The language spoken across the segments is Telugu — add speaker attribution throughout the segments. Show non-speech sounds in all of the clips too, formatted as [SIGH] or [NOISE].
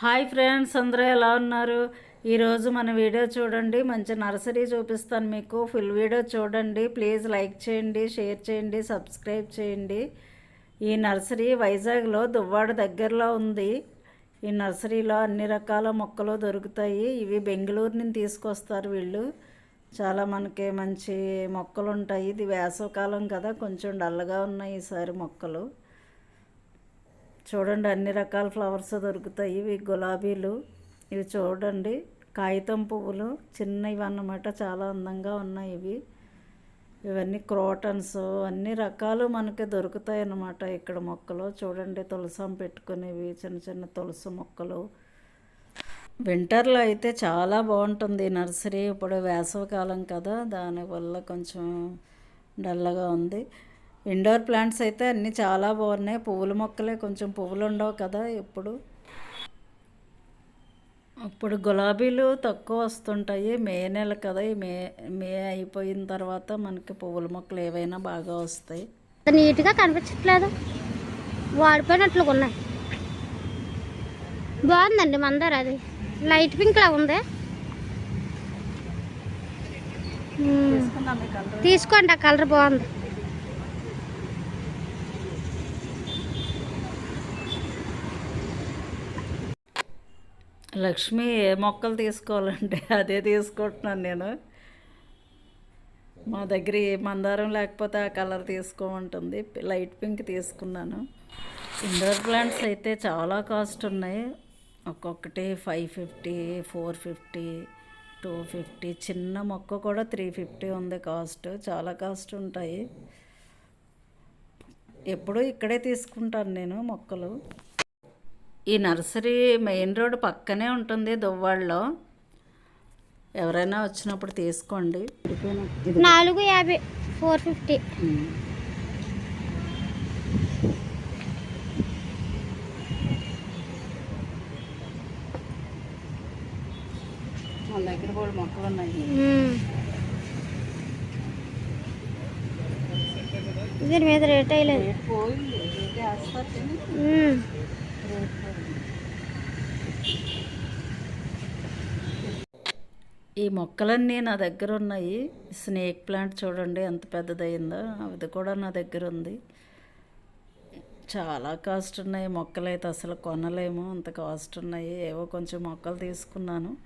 Speaker 1: హాయ్ ఫ్రెండ్స్ అందరూ ఎలా ఉన్నారు? ఈరోజు మన వీడియో చూడండి. మంచి నర్సరీ చూపిస్తాను మీకు. ఫుల్ వీడియో చూడండి. ప్లీజ్ లైక్ చేయండి షేర్ చేయండి సబ్స్క్రైబ్ చేయండి. ఈ నర్సరీ వైజాగ్లో దువ్వాడ దగ్గరలో ఉంది. ఈ నర్సరీలో అన్ని రకాల మొక్కలు దొరుకుతాయి. ఇవి బెంగళూరు నుంచి తీసుకొస్తారు వీళ్ళు. చాలా మనకి మంచి మొక్కలు ఉంటాయి. ఇది వేసవకాలం కదా కొంచెం డల్గా ఉన్నాయి ఈసారి మొక్కలు. చూడండి అన్ని రకాల ఫ్లవర్స్ దొరుకుతాయి. ఇవి గులాబీలు ఇవి చూడండి కాగితం పువ్వులు చిన్నవి అన్నమాట చాలా అందంగా ఉన్నాయి ఇవి. ఇవన్నీ క్రోటన్స్ అన్ని రకాలు మనకి దొరుకుతాయి అన్నమాట ఇక్కడ మొక్కలు. చూడండి తులసం పెట్టుకునేవి చిన్న చిన్న తులసి మొక్కలు. వింటర్లో అయితే చాలా బాగుంటుంది నర్సరీ. ఇప్పుడు వేసవికాలం కదా దానివల్ల కొంచెం డల్గా ఉంది. ఇండోర్ ప్లాంట్స్ అయితే అన్నీ చాలా బాగున్నాయి. పువ్వుల మొక్కలే కొంచెం పువ్వులు ఉండవు కదా ఇప్పుడు ఇప్పుడు గులాబీలు తక్కువ వస్తుంటాయి. మే నెల కదా ఈ మే మే అయిపోయిన తర్వాత మనకి పువ్వుల మొక్కలు ఏవైనా బాగా వస్తాయి.
Speaker 2: నీట్గా కనిపించట్లేదు. వాడిపోయినట్లుగా ఉన్నాయి. బాగుందండి మందార అది. లైట్ పింక్ లా ఉంది. తీసుకోండి ఆ కలర్ బాగుంది.
Speaker 1: లక్ష్మి ఏ మొక్కలు తీసుకోవాలంటే [LAUGHS] అదే తీసుకుంటున్నాను నేను. మా దగ్గర ఏ మందారం లేకపోతే ఆ కలర్ తీసుకోమంటుంది. లైట్ పింక్ తీసుకున్నాను. ఇండోర్ ప్లాంట్స్ అయితే చాలా కాస్ట్ ఉన్నాయి. ఒక్కొక్కటి five fifty four fifty two fifty చిన్న మొక్క కూడా త్రీ ఫిఫ్టీ ఉంది కాస్ట్. చాలా కాస్ట్ ఉంటాయి. ఎప్పుడూ ఇక్కడే తీసుకుంటాను నేను మొక్కలు. ఈ నర్సరీ మెయిన్ రోడ్ పక్కనే ఉంటుంది దువ్వాడలో ఎవరైనా వచ్చినప్పుడు తీసుకోండి.
Speaker 2: నాలుగు యాభై ఫోర్ ఫిఫ్టీ.
Speaker 1: దగ్గర కూడా మొక్కలు ఉన్నాయి.
Speaker 2: దీని మీద రేట్ అయ్యలేదు.
Speaker 1: ఈ మొక్కలన్నీ నా దగ్గర ఉన్నాయి. స్నేక్ ప్లాంట్ చూడండి ఎంత పెద్దదయిందో. అది కూడా నా దగ్గర ఉంది. చాలా కాస్ట్ ఉన్నాయి. మొక్కలు అయితే అసలు కొనలేము. అంత కాస్ట్ ఉన్నాయి. ఏవో కొంచెం మొక్కలు తీసుకున్నాను.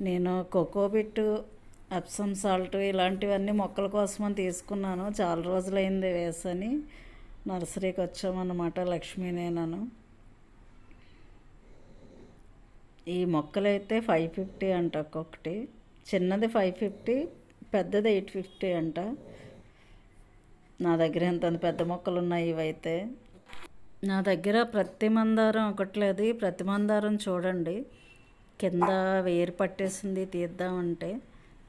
Speaker 1: నేను కోకోబిట్ అప్సమ్ సాల్ట్ ఇలాంటివన్నీ మొక్కల కోసమని తీసుకున్నాను. చాలా రోజులైంది వేసని. నర్సరీకి వచ్చామన్నమాట లక్ష్మీ నేనను ఈ మొక్కలైతే ఫైవ్ ఫిఫ్టీ అంట ఒక్కొక్కటి. చిన్నది ఫైవ్ ఫిఫ్టీ పెద్దది ఎయిట్ ఫిఫ్టీ అంట. నా దగ్గర ఎంత పెద్ద మొక్కలు ఉన్నాయి ఇవైతే. నా దగ్గర ప్రతి మందారం ఒకట్లేదు ప్రతి మందారం చూడండి. కింద వేరు పట్టేసింది తీద్దామంటే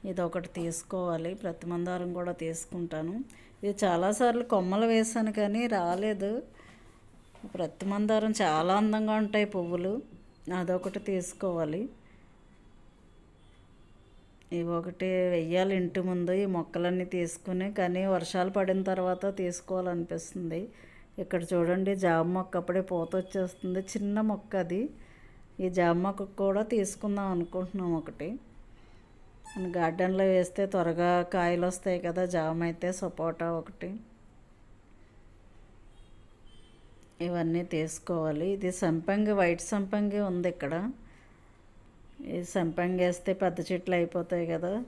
Speaker 1: ఇది ఒకటి తీసుకోవాలి. ప్రతి మందారం కూడా తీసుకుంటాను. ఇది చాలాసార్లు కొమ్మలు వేసాను కానీ రాలేదు. ప్రతి మందారం చాలా అందంగా ఉంటాయి పువ్వులు. అదొకటి తీసుకోవాలి. ఇవి ఒకటి వెయ్యాలి ఇంటి ముందు ఈ మొక్కలన్నీ తీసుకుని కానీ వర్షాలు పడిన తర్వాత తీసుకోవాలనిపిస్తుంది. ఇక్కడ చూడండి జామ మొక్క అప్పుడే పూత వచ్చేస్తుంది చిన్న మొక్క అది. ఈ జామ మొక్క కూడా తీసుకుందాం అనుకుంటున్నాం ఒకటి. గార్డెన్లో వేస్తే త్వరగా కాయలు వస్తాయి కదా జామ అయితే సపోటా ఒకటి. ఇవన్నీ తీసుకోవాలి. ఇది సంపంగి వైట్ సంపంగి ఉంది ఇక్కడ. ఈ సంపంగి వేస్తే పెద్ద చెట్లు అయిపోతాయి కదా.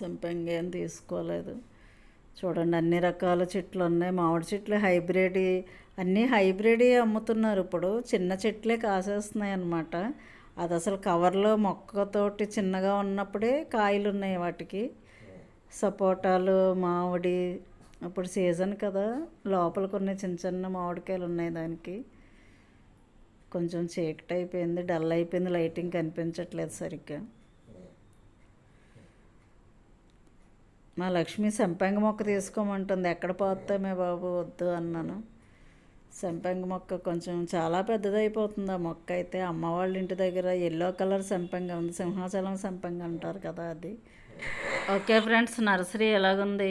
Speaker 1: సంపంగి ఏం తీసుకోలేదు. చూడండి అన్ని రకాల చెట్లు ఉన్నాయి. మామిడి చెట్లు హైబ్రిడ్ అన్నీ హైబ్రిడ్ అమ్ముతున్నారు ఇప్పుడు. చిన్న చెట్లే కాసేస్తున్నాయి అన్నమాట. అది అసలు కవర్లో మొక్కతోటి చిన్నగా ఉన్నప్పుడే కాయలు ఉన్నాయి వాటికి. సపోటాలు మామిడి అప్పుడు సీజన్ కదా. లోపల కొన్ని చిన్న చిన్న మామిడికాయలు ఉన్నాయి దానికి. కొంచెం చీకటి అయిపోయింది డల్ అయిపోయింది లైటింగ్ కనిపించట్లేదు సరిగ్గా. మా లక్ష్మి సంపంగి మొక్క తీసుకోమంటుంది. ఎక్కడ పోతామే బాబు వద్దు అన్నాను. సంపంగి మొక్క కొంచెం చాలా పెద్దదైపోతుంది ఆ మొక్క అయితే. అమ్మ వాళ్ళ ఇంటి దగ్గర ఎల్లో కలర్ సంపంగి ఉంది. సింహాచలం సంపంగి అంటారు కదా అది. ఓకే ఫ్రెండ్స్ నర్సరీ ఎలాగుంది?